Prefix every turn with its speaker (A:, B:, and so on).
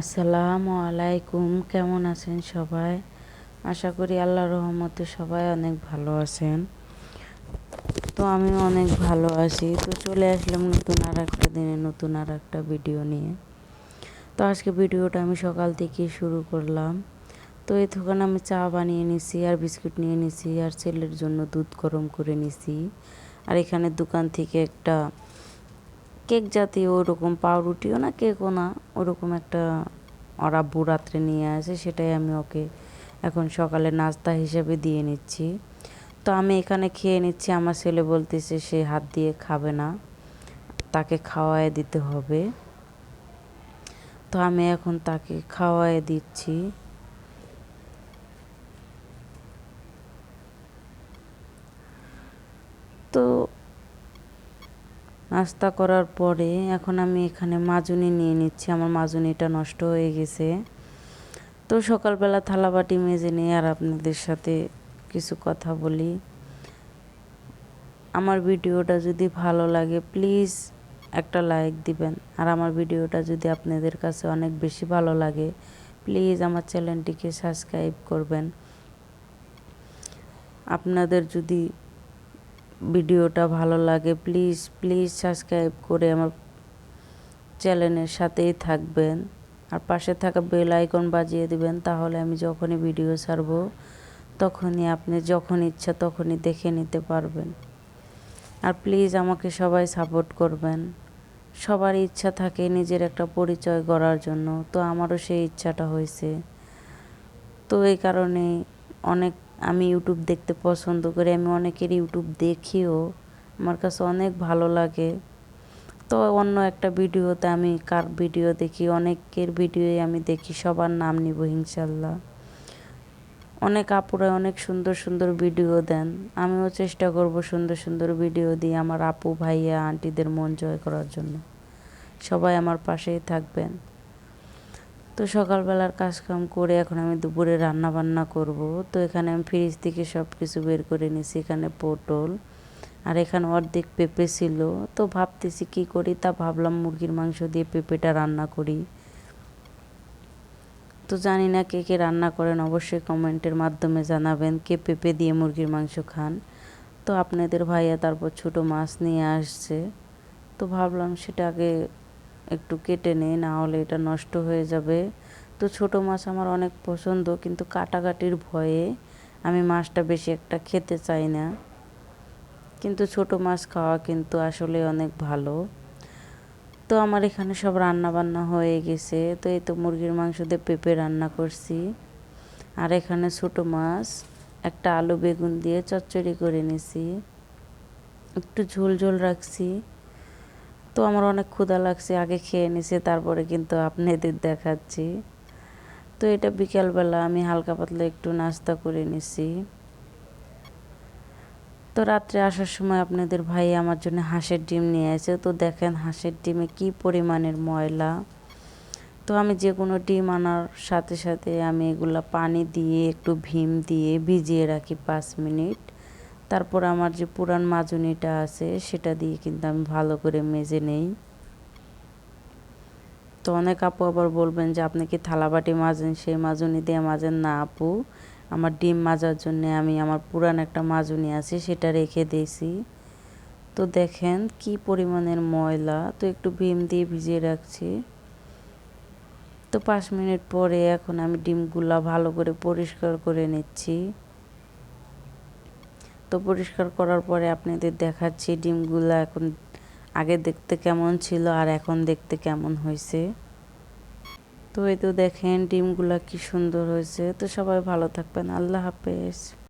A: আসসালামু আলাইকুম, কেমন আছেন সবাই? আশা করি আল্লাহর রহমতে সবাই অনেক ভালো আছেন। তো আমি অনেক ভালো আছি। তো চলে আসলাম নতুন আর একটা দিনে নতুন আর একটা ভিডিও নিয়ে। তো আজকে ভিডিওটা আমি সকাল থেকে শুরু করলাম। তো দোকানে আমি চা বানিয়ে নিছি, আর বিস্কুট নিয়ে নিছি, আর ছেলের জন্য দুধ গরম করে নিছি। আর এখানে দোকান থেকে একটা কেক জাতীয় ওরকম পাউরুটিও না, কেকও না, ওরকম একটা ওরা রাত্রে নিয়ে আসে, সেটাই আমি ওকে এখন সকালে নাস্তা হিসেবে দিয়ে নিচ্ছি। তো আমি এখানে খেয়ে নিচ্ছি, আমার ছেলে বলতেছে সে হাত দিয়ে খাবে না, তাকে খাওয়ায় দিতে হবে। তো আমি এখন তাকে খাওয়ায় দিচ্ছি। তো নাস্তা করার পরে এখন আমি এখানে মাজুনি নিয়ে নিচ্ছি। আমার মাজুনিটা নষ্ট হয়ে গেছে। তো সকালবেলা থালাবাটি মেজে নিয়ে আর আপনাদের সাথে কিছু কথা বলি। আমার ভিডিওটা যদি ভালো লাগে, প্লিজ একটা লাইক দিবেন। আর আমার ভিডিওটা যদি আপনাদের কাছে অনেক বেশি ভালো লাগে, প্লিজ আমার চ্যানেলটিকে সাবস্ক্রাইব করবেন। আপনাদের যদি ভিডিওটা ভালো লাগে প্লিজ প্লিজ সাবস্ক্রাইব করে আমার চ্যানেলের সাথেই থাকবেন। আর পাশে থাকা বেল আইকন বাজিয়ে দিবেন, তাহলে আমি যখনই ভিডিও ছাড়ব, তখনই আপনি যখন ইচ্ছা তখনই দেখে নিতে পারবেন। আর প্লিজ আমাকে সবাই সাপোর্ট করবেন। সবার ইচ্ছা থাকে নিজের একটা পরিচয় গড়ার জন্য, তো আমারও সেই ইচ্ছাটা হয়েছে। তো এই কারণে অনেক আমি ইউটিউব দেখতে পছন্দ করি, আমি অনেকের ইউটিউব দেখিও, আমার কাছে অনেক ভালো লাগে। তো অন্য একটা ভিডিওতে আমি কার ভিডিও দেখি, অনেকের ভিডিওই আমি দেখি, সবার নাম নিব ইনশাল্লাহ। অনেক আপুরা অনেক সুন্দর সুন্দর ভিডিও দেন, আমিও চেষ্টা করব সুন্দর সুন্দর ভিডিও দিয়ে আমার আপু, ভাইয়া, আন্টিদের মন জয় করার জন্য। সবাই আমার পাশেই থাকবেন। তো সকালবেলার কাজকাম করে এখন আমি দুপুরে রান্না বান্না করব। তো এখানে আমি ফ্রিজ থেকে সব কিছু বের করে নিছি এখানে পটল আর এখানে অর্ধেক পেঁপে ছিল। তো ভাবতেছি কি করি? তা ভাবলাম মুরগির মাংস দিয়ে পেঁপেটা রান্না করি। তো জানি না কে কে রান্না করেন, অবশ্যই কমেন্টের মাধ্যমে জানাবেন কে পেঁপে দিয়ে মুরগির মাংস খান। তো আপনাদের ভাইয়া তারপর ছোট মাছ নিয়ে আসছে। তো ভাবলাম সেটাকে একটু কেটে নেই, না হলে এটা নষ্ট হয়ে যাবে। তো ছোট মাছ আমার অনেক পছন্দ, কিন্তু কাটাকাটির ভয়ে আমি মাছটা বেশি একটা খেতে চাই না। কিন্তু ছোট মাছ খাওয়া কিন্তু আসলে অনেক ভালো। তো আমার এখানে সব রান্না বান্না হয়ে গেছে, তো এই তো মুরগির মাংস দিয়ে পেঁপে রান্না করছি। আর এখানে ছোট মাছ, একটা আলু বেগুন দিয়ে চচ্চড়ি করে নিছি। একটু ঝোল ঝোল রাখছি। তো আমার অনেক ক্ষুধা লাগছে, আগে খেয়ে নিছে, তারপরে কিন্তু আপনাদের দেখাচ্ছি। তো এটা বিকালবেলা আমি হালকা পাতলা একটু নাস্তা করে নিছি। তো রাত্রে আসার সময় আপনাদের ভাই আমার জন্য হাঁসের ডিম নিয়ে আসে। তো দেখেন হাঁসের ডিমে কি পরিমাণের ময়লা। তো আমি যে কোনো ডিম আনার সাথে সাথে আমি এগুলো পানি দিয়ে, একটু ভীম দিয়ে ভিজিয়ে রাখি পাঁচ মিনিট। তারপর আমার যে পুরান মাজুনিটা আছে, সেটা দিয়ে কিন্তু আমি ভালো করে মেজে নেই। তো অনেক আপু আবার বলবেন যে, আপনি কি থালাবাটি মাজেন? সেই মাজুনি দিয়ে মাজেন? না, আপু। আমার ডিম মাজার জন্য আমি আমার পুরান একটা মাজুনি আছে, সেটা রেখে দিয়েছি। তো দেখেন কি পরিমাণের ময়লা। তো একটু ভীম দিয়ে ভিজিয়ে রাখছি। তো পাঁচ মিনিট পরে এখন আমি ডিমগুলা ভালো করে পরিষ্কার করে নিচ্ছি। তো পরিষ্কার করার পরে আপনাদের দেখাচ্ছি ডিমগুলো এখন আগে দেখতে কেমন ছিল আর এখন দেখতে কেমন হয়েছে। তো এই তো দেখেন ডিমগুলো কি সুন্দর হয়েছে। তো সবাই ভালো থাকবেন। আল্লাহ হাফেজ।